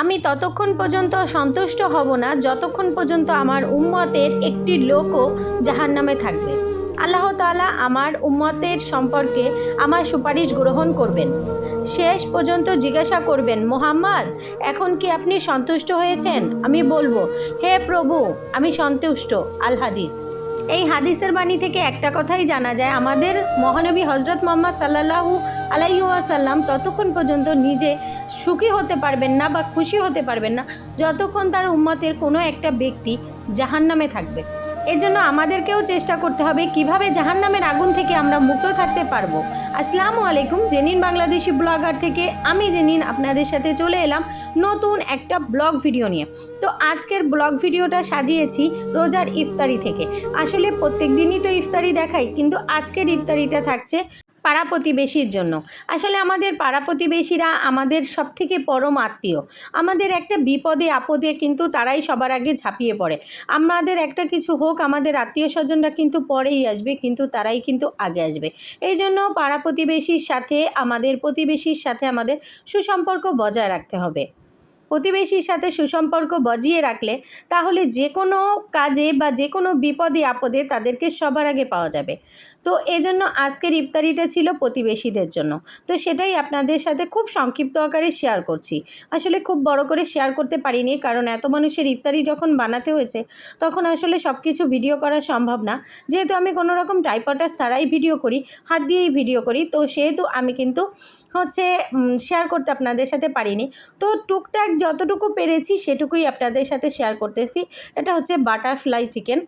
আমি ততক্ষণ পর্যন্ত সন্তুষ্ট হব না, যতক্ষণ পর্যন্ত আমার উম্মতের একটি লোকও জাহান নামে থাকবে। আল্লাহ তাআলা আমার উম্মতের সম্পর্কে আমার সুপারিশ গ্রহণ করবেন। শেষ পর্যন্ত জিজ্ঞাসা করবেন, মোহাম্মদ, এখন কি আপনি সন্তুষ্ট হয়েছেন? আমি বলব, হে প্রভু, আমি সন্তুষ্ট। আল হাদিস এই হাদিসের বাণী থেকে একটা কথাই জানা যায়। আমাদের মহানবী হজরত মোহাম্মদ সাল্লাহু আলাইসাল্লাম ততক্ষণ পর্যন্ত নিজে সুখী হতে পারবেন না বা খুশি হতে পারবেন না। যতক্ষণ তার উম্মতের কোনো একটা ব্যক্তি জাহান্নামে থাকবে। এজন্য আমাদেরকেও চেষ্টা করতে হবে কীভাবে জাহান্নামের আগুন থেকে আমরা মুক্ত থাকতে পারব। আসসালামু আলাইকুম, জেনিন বাংলাদেশি ব্লগার থেকে আমি জেনিন আপনাদের সাথে চলে এলাম নতুন একটা ব্লগ ভিডিও নিয়ে। তো আজকের ব্লগ ভিডিওটা সাজিয়েছি রোজার ইফতারি থেকে। আসলে প্রত্যেক দিনই তো ইফতারি দেখাই, কিন্তু আজকের ইফতারিটা থাকছে পাড়া প্রতিবেশীর জন্য। আসলে আমাদের পাড়া প্রতিবেশীরা আমাদের সব থেকে পরম আত্মীয়। আমাদের একটা বিপদে, আপদে কিন্তু তারাই সবার আগে ঝাঁপিয়ে পড়ে। আমাদের একটা কিছু হোক, আমাদের আত্মীয় স্বজনরা কিন্তু পরেই আসবে, কিন্তু তারাই কিন্তু আগে আসবে। এই জন্য পাড়া প্রতিবেশীর সাথে, আমাদের প্রতিবেশীর সাথে আমাদের সুসম্পর্ক বজায় রাখতে হবে। প্রতিবেশীর সাথে সুসম্পর্ক বজিয়ে রাখলে তাহলে যে কোনো কাজে বা যে কোনো বিপদে, আপদে তাদেরকে সবার আগে পাওয়া যাবে। তো এজন্য আজকের ইফতারিটা ছিল প্রতিবেশীদের জন্য। তো সেটাই আপনাদের সাথে খুব সংক্ষিপ্ত আকারে শেয়ার করছি। আসলে খুব বড় করে শেয়ার করতে পারিনি, কারণ এত মানুষের ইফতারি যখন বানাতে হয়েছে, তখন আসলে সব কিছু ভিডিও করা সম্ভব না। যেহেতু আমি কোনো রকম টাইপটাস ছাড়াই ভিডিও করি, হাত দিয়েই ভিডিও করি, তো সেহেতু আমি কিন্তু হচ্ছে শেয়ার করতে আপনাদের সাথে পারিনি। তো টুকটাক যতটুকু পেরেছি সেটুকুই আপনাদের সাথে শেয়ার করতেছি। এটা হচ্ছে বাটারফ্লাই চিকেন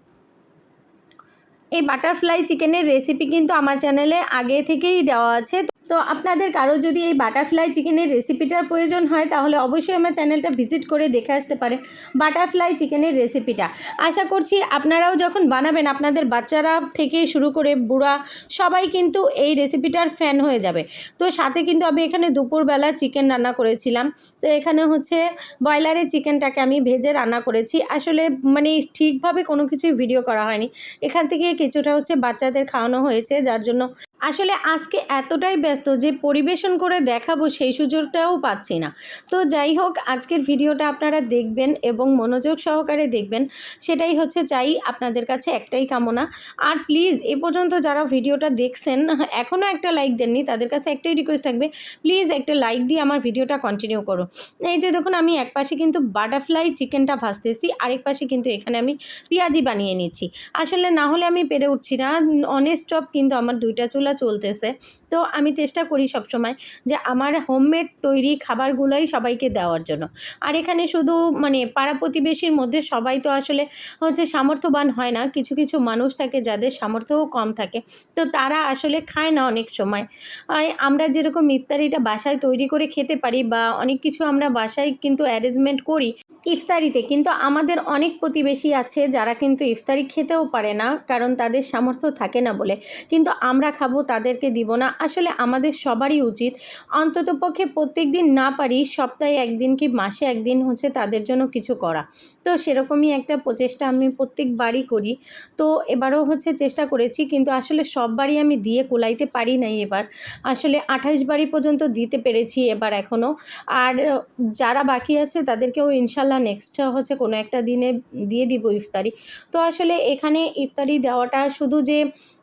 এই বাটারফ্লাই চিকেনের রেসিপি কিন্তু আমার চ্যানেলে আগে থেকেই দেওয়া আছে তো আপনাদের কারও যদি এই বাটারফ্লাই চিকেনের রেসিপিটার প্রয়োজন হয়, তাহলে অবশ্যই আমার চ্যানেলটা ভিজিট করে দেখে আসতে পারেন বাটারফ্লাই চিকেনের রেসিপিটা আশা করছি আপনারাও যখন বানাবেন, আপনাদের বাচ্চারা থেকে শুরু করে বুড়া সবাই কিন্তু এই রেসিপিটার ফ্যান হয়ে যাবে। তো সাথে কিন্তু আমি এখানে দুপুরবেলা চিকেন রান্না করেছিলাম। তো এখানে হচ্ছে ব্রয়লারের চিকেনটাকে আমি ভেজে রান্না করেছি। আসলে মানে ঠিকভাবে কোনো কিছুই ভিডিও করা হয়নি। এখান থেকে কিছুটা হচ্ছে বাচ্চাদের খাওয়ানো হয়েছে, যার জন্য আসলে আজকে এতটাই ব্যস্ত যে পরিবেশন করে দেখাবো সেই সুযোগটাও পাচ্ছি না। তো যাই হোক, আজকের ভিডিওটা আপনারা দেখবেন এবং মনোযোগ সহকারে দেখবেন। সেটাই হচ্ছে চাই আপনাদের কাছে একটাই কামনা। আর প্লিজ এ পর্যন্ত যারা ভিডিওটা দেখছেন এখনও একটা লাইক দেননি, তাদের কাছে একটাই রিকোয়েস্ট থাকবে প্লিজ একটা লাইক দিয়ে আমার ভিডিওটা কন্টিনিউ করো। এই যে দেখুন, আমি এক পাশে কিন্তু বাটারফ্লাই চিকেনটা ভাজতেছি, আরেক পাশে কিন্তু এখানে আমি পেঁয়াজি বানিয়ে নিচ্ছি। আসলে না হলে আমি পেরে উঠছি না অনেক স্টপ কিন্তু আমার দুইটা চুলা চলতেছে। তো আমি চেষ্টা করি সবসময় যে আমার হোমমেড তৈরি খাবারগুলোই সবাইকে দেওয়ার জন্য। আর এখানে শুধু মানে পাড়া প্রতিবেশীর মধ্যে সবাই তো আসলে হচ্ছে সামর্থ্যবান হয় না। কিছু কিছু মানুষ থাকে যাদের সামর্থ্যও কম থাকে। তো তারা আসলে খায় না অনেক সময়। আমরা যেরকম ইফতারিটা বাসায় তৈরি করে খেতে পারি বা অনেক কিছু আমরা বাসায় কিন্তু অ্যারেঞ্জমেন্ট করি ইফতারিতে। কিন্তু আমাদের অনেক প্রতিবেশী আছে যারা কিন্তু ইফতারি খেতেও পারে না কারণ তাদের সামর্থ্য থাকে না বলে। কিন্তু আমরা খাব তাদেরকে দিব না। আসলে আমাদের সবারই উচিত। অন্তত পক্ষে প্রত্যেক দিন না পারি, সপ্তাহে একদিন কি মাসে একদিন হচ্ছে তাদের জন্য কিছু করা। তো সেরকমই একটা প্রচেষ্টা আমি প্রত্যেকবারই করি। তো এবারও হচ্ছে চেষ্টা করেছি, কিন্তু আসলে সব বাড়ি আমি দিয়ে কুলাইতে পারি নাই এবার। আসলে আঠাশ বাড়ি পর্যন্ত দিতে পেরেছি এবার এখনও আর যারা বাকি আছে তাদেরকেও ইনশাল্লাহ নেক্সট হচ্ছে কোনো একটা দিনে দিয়ে দিব ইফতারি। তো আসলে এখানে ইফতারি দেওয়াটা শুধু যে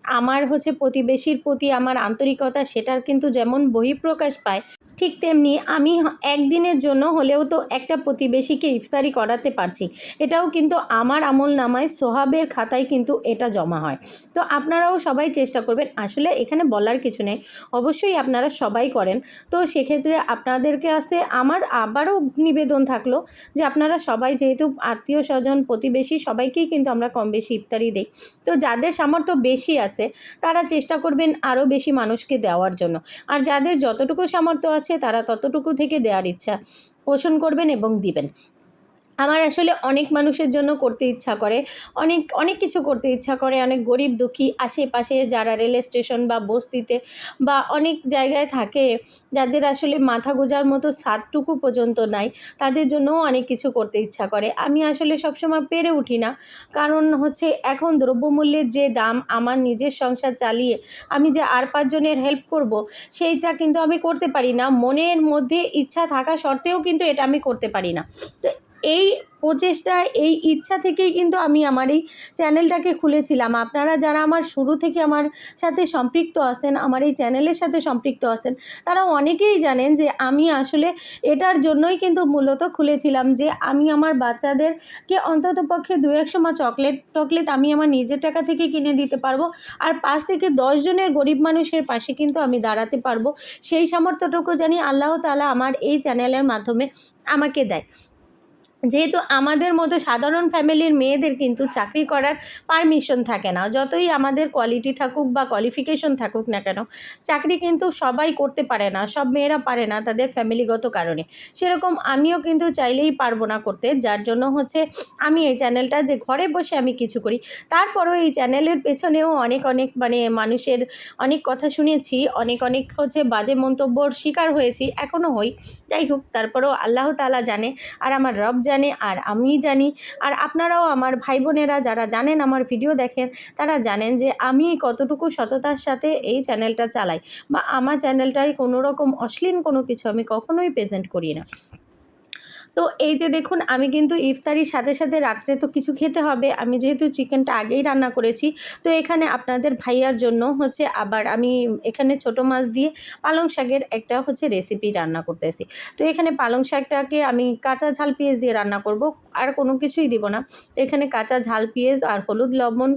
আমার হচ্ছে প্রতিবেশীর প্রতি আমার আন্তরিকতা, সেটার কিন্তু যেমন বহিঃপ্রকাশ পায়, ঠিক তেমনি আমি একদিনের জন্য হলেও তো একটা প্রতিবেশীকে ইফতারি করাতে পারছি। এটাও কিন্তু আমার আমল নামায়, সোহাবের খাতায় কিন্তু এটা জমা হয়। তো আপনারাও সবাই চেষ্টা করবেন। আসলে এখানে বলার কিছু নেই। অবশ্যই আপনারা সবাই করেন। তো সেক্ষেত্রে আপনাদেরকে আসে আমার আবারও নিবেদন থাকল যে আপনারা সবাই যেহেতু আত্মীয় স্বজন, প্রতিবেশী, সবাইকেই কিন্তু আমরা কম বেশি ইফতারি দিই। তো যাদের সামর্থ্য বেশি আছে তারা চেষ্টা করবেন আরও বেশি মানুষকে দেওয়ার জন্য। আর যাদের যতটুকু সামর্থ্য আছে, তারা ততটুকু থেকে দেওয়ার ইচ্ছা পোষণ করবেন এবং দিবেন। আমার আসলে অনেক মানুষের জন্য করতে ইচ্ছা করে। অনেক অনেক কিছু করতে ইচ্ছা করে। অনেক গরিব দুঃখী আশেপাশে যারা রেল স্টেশন বা বস্তিতে বা অনেক জায়গায় থাকে, যাদের আসলে মাথা গোজার মতো সাতটুকু পর্যন্ত নাই, তাদের জন্যও অনেক কিছু করতে ইচ্ছা করে। আমি আসলে সবসময় পেরে উঠি না। কারণ হচ্ছে এখন দ্রব্যমূল্যের যে দাম, আমার নিজের সংসার চালিয়ে আমি যে আর পাঁচজনের হেল্প করব, সেইটা কিন্তু আমি করতে পারি না। মনের মধ্যে ইচ্ছা থাকা সত্ত্বেও কিন্তু এটা আমি করতে পারি না। তো এই প্রচেষ্টা, এই ইচ্ছা থেকেই কিন্তু আমি আমার এই চ্যানেলটাকে খুলেছিলাম। আপনারা যারা আমার শুরু থেকে আমার সাথে সম্পৃক্ত আছেন, আমার এই চ্যানেলের সাথে সম্পৃক্ত আছেন, তারা অনেকেই জানেন যে আমি আসলে এটার জন্যই কিন্তু মূলত খুলেছিলাম যে আমি আমার বাচ্চাদেরকে অন্তত পক্ষে দু একশো মা চকলেট, টকলেট আমি আমার নিজের টাকা থেকে কিনে দিতে পারব আর পাঁচ থেকে দশ জনের গরিব মানুষের পাশে কিন্তু আমি দাঁড়াতে পারব। সেই সামর্থ্যটুকু জানি আল্লাহ তালা আমার এই চ্যানেলের মাধ্যমে আমাকে দেয়। যেহেতু আমাদের মতো সাধারণ ফ্যামিলির মেয়েদের কিন্তু চাকরি করার পারমিশন থাকে না। যতই আমাদের কোয়ালিটি থাকুক বা কোয়ালিফিকেশন থাকুক না কেন, চাকরি কিন্তু সবাই করতে পারে না, সব মেয়েরা পারে না তাদের ফ্যামিলিগত কারণে। সেরকম আমিও কিন্তু চাইলেই পারব না করতে, যার জন্য হচ্ছে আমি এই চ্যানেলটা যে ঘরে বসে আমি কিছু করি, তারপরেও এই চ্যানেলের পেছনেও অনেক অনেক মানে মানুষের অনেক কথা শুনেছি, অনেক অনেক হচ্ছে বাজে মন্তব্যর শিকার হয়েছি এখনও হই। যাই হোক, তারপরেও আল্লাহ তাআলা জানে, আর আমার রব জানে আর আমি জানি। আর আপনারাও আমার ভাই বোনেরা যারা জানেন আমার ভিডিও দেখেন, তারা জানেন যে আমি কতটুকু সততার সাথে এই চ্যানেলটা চালাই বা আমার চ্যানেলটায় কোনো রকম অশ্লীল কোনো কিছু আমি কখনোই প্রেজেন্ট করি না। তো এই যে দেখুন, আমি কিন্তু ইফতারির সাথে সাথে রাত্রে তো কিছু খেতে হবে। আমি যেহেতু চিকেনটা আগেই রান্না করেছি, তো এখানে আপনাদের ভাইয়ার জন্য হচ্ছে আবার আমি এখানে ছোট মাছ দিয়ে পালং শাকের একটা হচ্ছে রেসিপি রান্না করতেছি। তো এখানে পালং শাকটাকে আমি কাঁচা ঝাল পেঁয়াজ দিয়ে রান্না করব, আর কোনো কিছুই দিব না। তো এখানে কাঁচা ঝাল, পেঁয়াজ আর হলুদ লবণ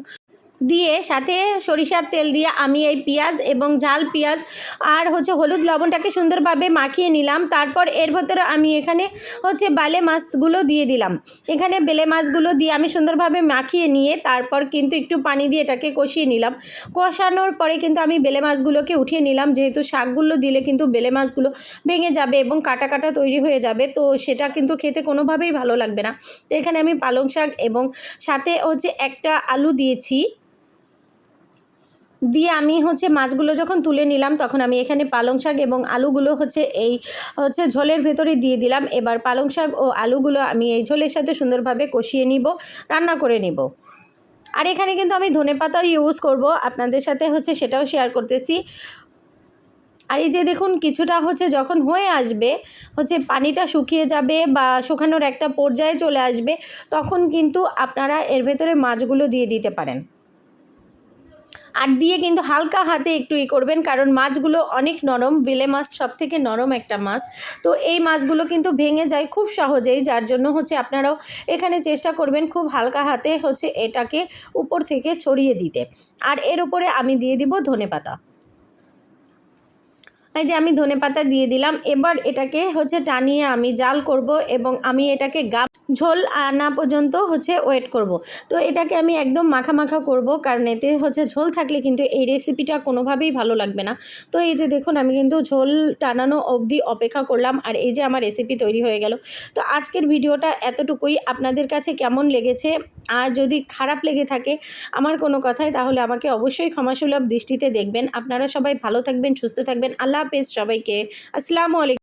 দিয়ে সাথে সরিষার তেল দিয়ে আমি এই পেঁয়াজ এবং ঝাল পেঁয়াজ আর হচ্ছে হলুদ লবণটাকে সুন্দরভাবে মাখিয়ে নিলাম। তারপর এর ভেতরে আমি এখানে হচ্ছে বালে মাছগুলো দিয়ে দিলাম। এখানে বেলে মাছগুলো দিয়ে আমি সুন্দরভাবে মাখিয়ে নিয়ে তারপর কিন্তু একটু পানি দিয়ে এটাকে কষিয়ে নিলাম। কষানোর পরে কিন্তু আমি বেলে মাছগুলোকে উঠিয়ে নিলাম। যেহেতু শাকগুলো দিলে কিন্তু বেলে মাছগুলো ভেঙে যাবে এবং কাটা কাটা তৈরি হয়ে যাবে, তো সেটা কিন্তু খেতে কোনোভাবেই ভালো লাগবে না। তো এখানে আমি পালং শাক এবং সাথে হচ্ছে একটা আলু দিয়েছি। দিয়ে আমি হচ্ছে মাছগুলো যখন তুলে নিলাম, তখন আমি এখানে পালং শাক এবং আলুগুলো হচ্ছে এই, হচ্ছে ঝোলের ভেতরে দিয়ে দিলাম। এবার পালং শাক ও আলুগুলো আমি এই ঝোলের সাথে সুন্দরভাবে কষিয়ে নিব, রান্না করে নিব। আর এখানে কিন্তু আমি ধনে পাতাও ইউজ করব, আপনাদের সাথে হচ্ছে সেটাও শেয়ার করতেছি। আর এই যে দেখুন, কিছুটা হচ্ছে যখন হয়ে আসবে, হচ্ছে পানিটা শুকিয়ে যাবে বা শুকানোর একটা পর্যায়ে চলে আসবে, তখন কিন্তু আপনারা এর ভেতরে মাছগুলো দিয়ে দিতে পারেন। আর দিয়ে কিন্তু হালকা হাতে একটু ই করবেন, কারণ মাছগুলো অনেক নরম, বিলে মাছ সব থেকে নরম একটা মাছ। তো এই মাছগুলো কিন্তু ভেঙে যায় খুব সহজেই, যার জন্য হচ্ছে আপনারাও এখানে চেষ্টা করবেন খুব হালকা হাতে হচ্ছে এটাকে উপর থেকে ছড়িয়ে দিতে। আর এর উপরে আমি দিয়ে দিব ধনে পাতা। এই যে আমি ধনে পাতা দিয়ে দিলাম, এবার এটাকে হচ্ছে টানিয়ে আমি জাল করব এবং আমি এটাকে গা ঝোল আনা পর্যন্ত হচ্ছে ওয়েট করব। তো এটাকে আমি একদম মাখা মাখা করব কারণ এতে হচ্ছে ঝোল থাকলে কিন্তু এই রেসিপিটা কোনোভাবেই ভালো লাগবে না। তো এই যে দেখুন আমি কিন্তু ঝোল টানানো অবধি অপেক্ষা করলাম আর এই যে আমার রেসিপি তৈরি হয়ে গেল। তো আজকের ভিডিওটা এতটুকুই। আপনাদের কাছে কেমন লেগেছে? আর যদি খারাপ লেগে থাকে আমার কোনো কথায় তাহলে আমাকে অবশ্যই ক্ষমাসুলভ দৃষ্টিতে দেখবেন। আপনারা সবাই ভালো থাকবেন, সুস্থ থাকবেন। আল্লাহ হাফেজ সবাইকে। আসসালামু আলাইকুম।